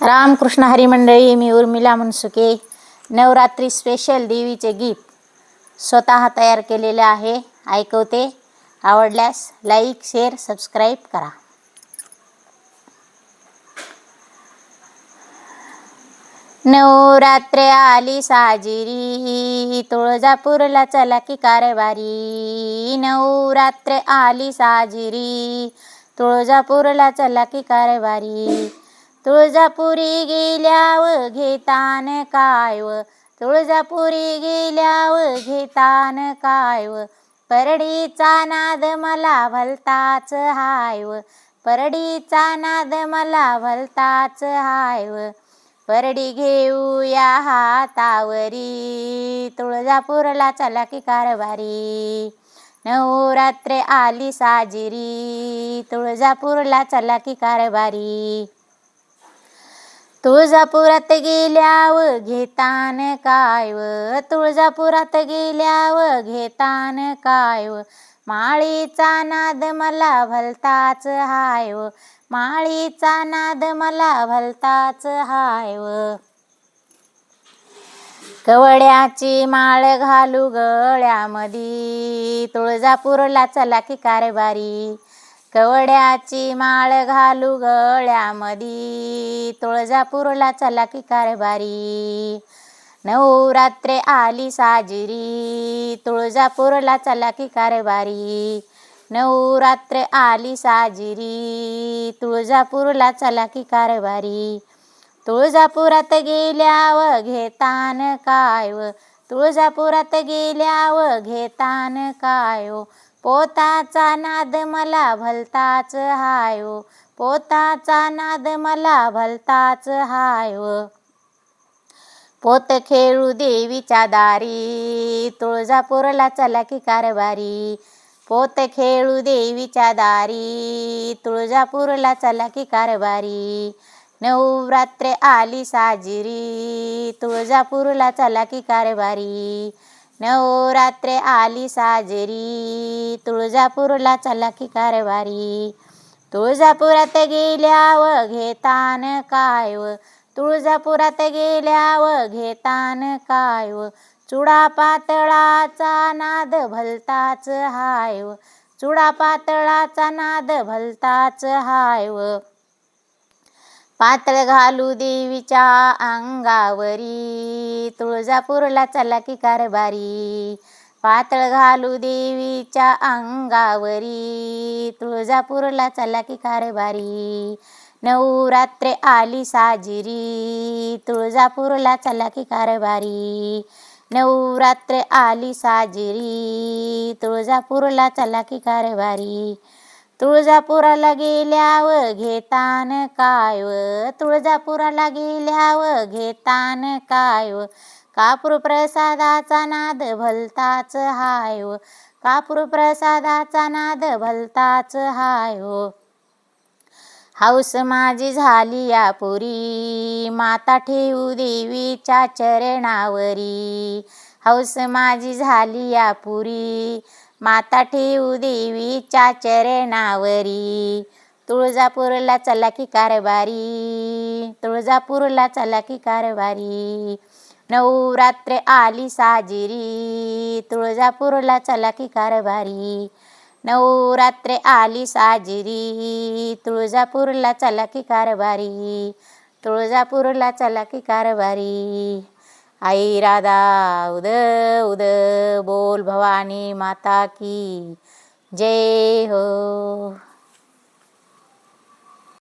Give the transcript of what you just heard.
रामकृष्ण हरीमंडळी मी उर्मिला मनसुके. नवरात्री स्पेशल देवीचे गीत स्वतः तयार केलेले आहे. ऐकवते आवडल्यास लाईक शेअर सबस्क्राईब करा. नवरात्र आली साजिरी तुळजापूरला चला की कारभारी नवरात्र आली साजिरी तुळजापूरला चला की कारभारी तुळजापुरी गेल्याव घेतान काय व तुळजापुरी गेल्याव घेतान काय व परडीचा नाद मला भलताच हाय व परडीचा नाद मला भलताच हाय व परडी घेऊया हातावरी. तुळजापूरला चला की कारभारी. नवरात्र आली साजिरी. तुळजापूरला चला की कारभारी. तुळजापुरात गेल्याव घेतान काय व तुळजापुरात गेल्याव घेतान काय व माळीचा नाद मला भलताच हाय व माळीचा नाद मला भलताच हाय व कवड्याची माळ घालू गळ्यामधी तुळजापूरला चला की कारभारी. कवड्याची माळ घालू गळ्यामधी. तुळजापूरला चला की कारभारी. नवरात्रे आली साजिरी. तुळजापूरला चला की कारभारी. नवरात्र आली साजिरी. तुळजापूरला चला की कारभारी. तुळजापुरात गेल्याव घेतान काय व? तुळजापुरात गेल्याव घेतान काय पोताचा नाद मला भलताच हाय पोताचा नाद मला भलताच हाय पोत खेळू देवीच्या दारी तुळजापूरला चला की कारभारी. पोत खेळू देवीच्या दारी तुळजापूरला चला की कारभारी. नवरात्र आली साजिरी तुळजापूरला चला की कारभारी. नवरात्रे आली साजरी. तुळजापूरला चला की कारवारी. तुळजापुरात गेल्याव घेतान काय व तुळजापुरात गेल्याव घेतान काय व चुडा पातळाचा नाद भलताच हाय व चुडा पातळाचा नाद भलताच हाय व पातळ घालू देवीच्या अंगावरी. तुळजापूरला चला की कारभारी. पातळ घालू देवीच्या अंगावरी. तुळजापूरला चला की कारभारी. नवरात्र आली साजिरी. तुळजापूरला चला की कारभारी. नवरात्र आली साजिरी. तुळजापूरला चला की कारभारी. तुळजापुराला गेल्याव घेतान काय व? तुळजापुराला गेल्याव घेतान काय व? कापूर प्रसादाचा नाद भलताच हाय व? कापूर प्रसादाचा नाद भलताच हाय हो हौस माझी झाली या पुरी माता ठेवू देवीच्या चरणावरी. हौस माझी झाली या पुरी माता ठेवू देवीच्या चरणावरी. तुळजापूरला चला की कारभारी. तुळजापूरला चला की कारभारी. नवरात्र आली साजिरी. तुळजापूरला चला की कारभारी. नवरात्र आली साजिरी. तुळजापूरला चला की कारभारी. तुळजापूरला चला की कारभारी. आई राधा उद उद बोल भवानी माता की जय हो।